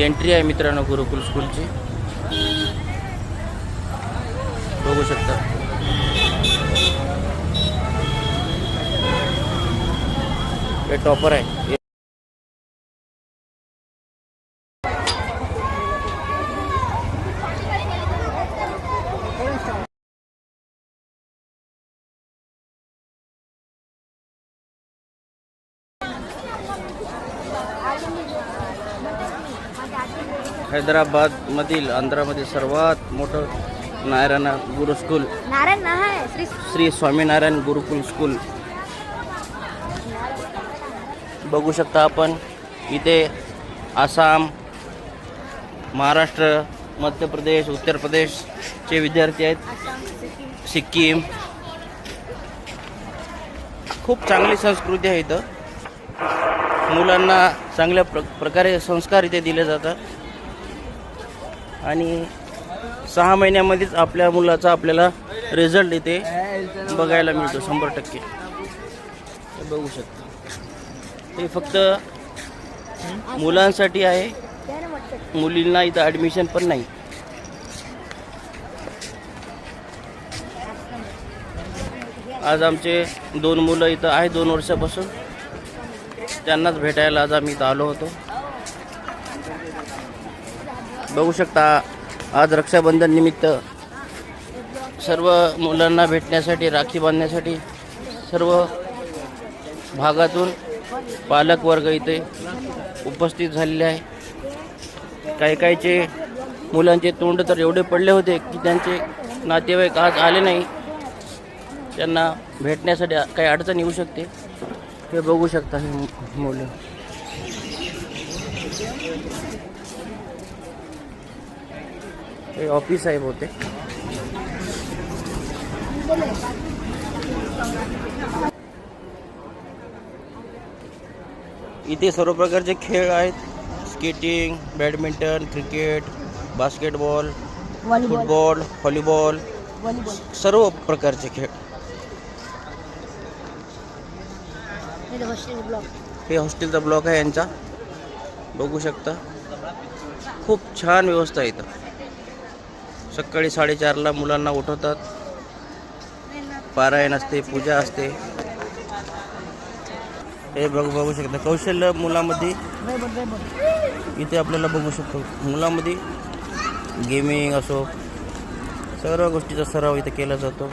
Entry आहे मित्रांनो गुरुकुल स्कूलची बघू शकता. हे टॉपर आहे. हैदराबादमधील आंध्रामध्ये सर्वात मोठं नारायणा गुरु स्कूल नारायण श्री श्री स्वामीनारायण गुरुकुल स्कूल. बघू शकता आपण इथे आसाम महाराष्ट्र मध्य प्रदेश उत्तर प्रदेशचे विद्यार्थी आहेत. सिक्कीम. खूप चांगली संस्कृती आहे इथं. मुलांना चांगल्या प्र प्रकारे संस्कार इथे दिले जातात. आणि सहा महिन्यामध्येच आपल्या मुलाचा आपल्याला रिझल्ट इथे बघायला मिळतो शंभर टक्के. हे बघू शकता. हे फक्त मुलांसाठी आहे. मुलींना इथं ॲडमिशन पण नाही. आज आमचे दोन मुलं इथं आहे दोन वर्षापासून. त्यांनाच भेटायला आज आम्ही इथं आलो होतो. बघू शकता आज रक्षाबंधन निमित्त सर्व मुलांना भेटण्यासाठी राखी बांधण्यासाठी सर्व भागातून पालक वर्ग इथे उपस्थित झालेले आहे. काही काहीचे मुलांचे तोंड तर एवढे पडले होते की त्यांचे नातेवाईक आज आले नाही. त्यांना भेटण्यासाठी काही अडचण येऊ शकते. हे बघू शकता हे मुलं. हे ऑफ़िस आहे बहुतेक. इथे सर्व प्रकारचे खेळ आहेत. Skating badminton cricket basketball football volleyball सर्व प्रकारचे खेळ. हे हॉस्टेलचा ब्लॉक आहे यांचा. बघू शकता. खूप छान व्यवस्था आहे इथं. सकाळी साडेचारला मुलांना उठवतात. पारायण असते पूजा असते. हे बघू बघू शकता. कौशल्य मुलामध्ये इथे आपल्याला बघू शकतो. मुलामध्ये गेमिंग असो सर्व गोष्टीचा सराव इथे केला जातो.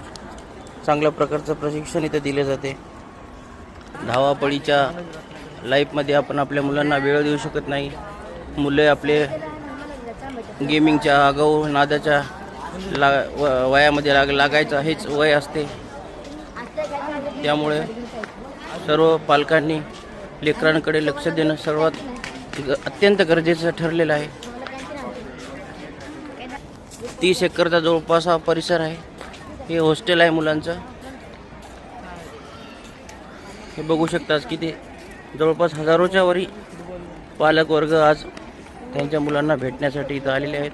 चांगल्या प्रकारचं प्रशिक्षण इथे दिले जाते. धावापळीच्या लाईफमध्ये आपण आपल्या मुलांना वेळ देऊ शकत नाही. मुले आपले गेमिंगच्या आगाऊ नादाच्या ला वयामध्ये लाग लागायचं हेच वय असते. त्यामुळे सर्व पालकांनी लेकरांकडे लक्ष देणं सर्वात ग- अत्यंत गरजेचं ठरलेलं आहे. तीस एकरचा जवळपास हा परिसर आहे. हे हॉस्टेल आहे मुलांचं. हे बघू शकताच की ते जवळपास हजारोच्या वरी पालक वर्ग आज त्यांच्या मुलांना भेटण्यासाठी इथं आलेले आहेत.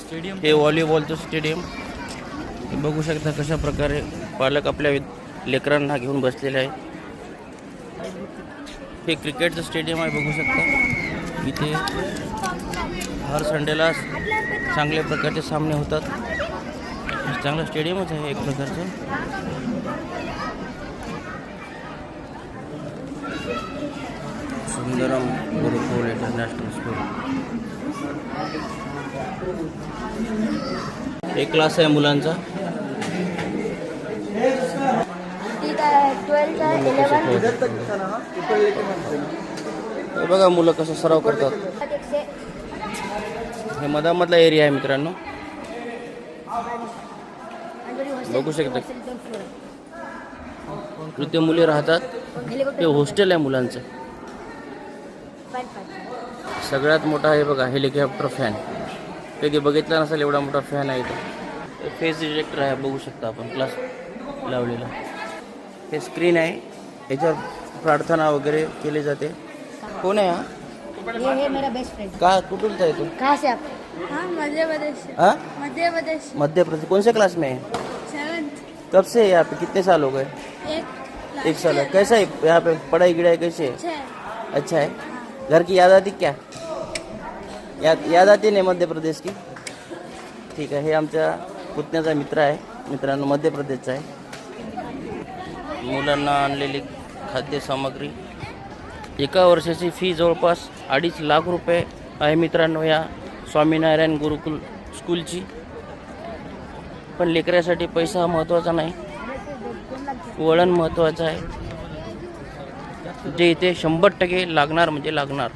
स्टेडियम हे व्हॉलीबॉलचं स्टेडियम. हे बघू शकता कशा प्रकारे पालक आपल्या लेकरांना घेऊन बसलेले आहेत. हे क्रिकेटचं स्टेडियम आहे बघू शकता. इथे हर संडेला चांगल्या प्रकारचे सामने होतात. चांगलं स्टेडियमच आहे एक प्रकारचं. Sundaram Gurukul international school. एक क्लास आहे मुलांचा. बघा मुलं कसं सराव करतात. हे मधामधला एरिया आहे मित्रांनो. बघू शकता. इथे मुले राहतात. ते हॉस्टेल आहे मुलांचं. सगळ्यात मोठा आहे बघा हेलिकॉप्टर फॅन कधी बघितला नसेल एवढा मोठा फॅन आहे इथं. फेस डिटेक्टर आहे बघू शकता आपण क्लास लावलेला. हे स्क्रीन आहे याच्यावर प्रार्थना वगैरे केली जाते. कोण आहे हा? ये है मेरा बेस्ट फ्रेंड का कुठून आहे तू? कहाँ से आप हाँ मध्य प्रदेश से हाँ? मध्य प्रदेश मध्य प्रदेश कौन से क्लास में है कब से है यहाँ पे कितने साल हो गए? एक एक साल है कैसा है? यहाँ पे पढ़ाई गिढ़ाई कैसे है. अच्छा है? घर की याद आती क्या याद याद आती नाही मध्य प्रदेश की ठीक आहे हे आमच्या पुतण्याचा मित्र आहे. मित्रांनो मध्य प्रदेशचा आहे. मुलांना आणलेली खाद्यसामग्री एका वर्षाची फी जवळपास अडीच लाख रुपये आहे मित्रांनो या स्वामीनारायण गुरुकुल स्कूलची पण लेकरासाठी पैसा हा महत्त्वाचा नाही. वळण महत्त्वाचं आहे. जे इथे शंभर टक्के लागणार म्हणजे लागणार.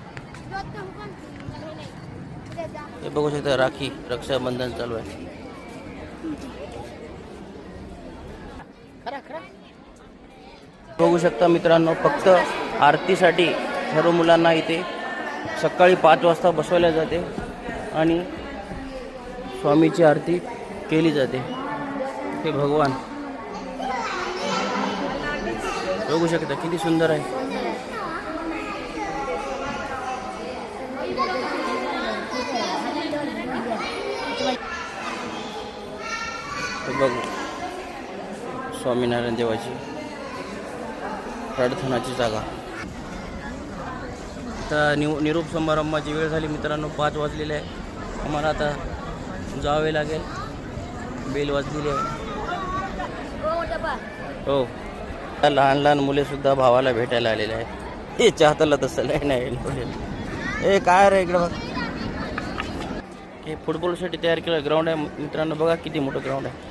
हे बघू शकता राखी रक्षाबंधन चालू आहे. बघू शकता मित्रांनो फक्त आरतीसाठी सर्व मुलांना इथे सकाळी पाच वाजता बसवल्या जाते आणि स्वामीची आरती केली जाते. हे भगवान. बघू शकता किती सुंदर आहे हे बघू स्वामीनारायण देवाची प्रार्थनाची जागा. आता निव निरूप समारंभाची वेळ झाली मित्रांनो पाच वाजलेले आहे. आम्हाला आता जावे लागेल. बेल वाजलेली आहे. हो. लहान लहान मुलेसुद्धा भावाला भेटायला आलेले आहेत. हे चाहताला तसं लय नाही लावलेलं. ए काय रे इकडं बघ. हे फुटबॉलसाठी तयार केलं ग्राउंड आहे. मित्रांनो बघा किती मोठं ग्राउंड आहे.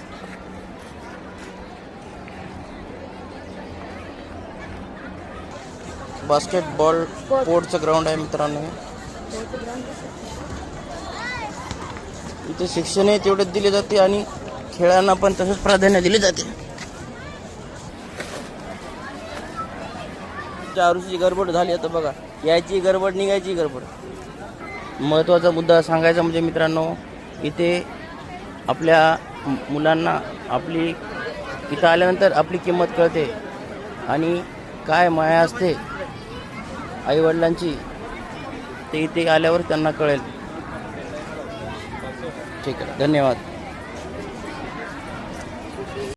बास्केटबॉल स्पोर्टचं ग्राउंड आहे मित्रांनो. इथे शिक्षणही तेवढेच दिले जाते आणि खेळांना पण तसंच प्राधान्य दिले जाते. चारूची गडबड झाली आता बघा. यायची गडबड निघायची गडबड. महत्त्वाचा मुद्दा सांगायचा म्हणजे मित्रांनो इथे आपल्या मुलांना आपली इथं आल्यानंतर आपली किंमत कळते. आणि काय माया असते आईवडिलांची ते इथे आल्यावर त्यांना कळेल. ठीक आहे धन्यवाद.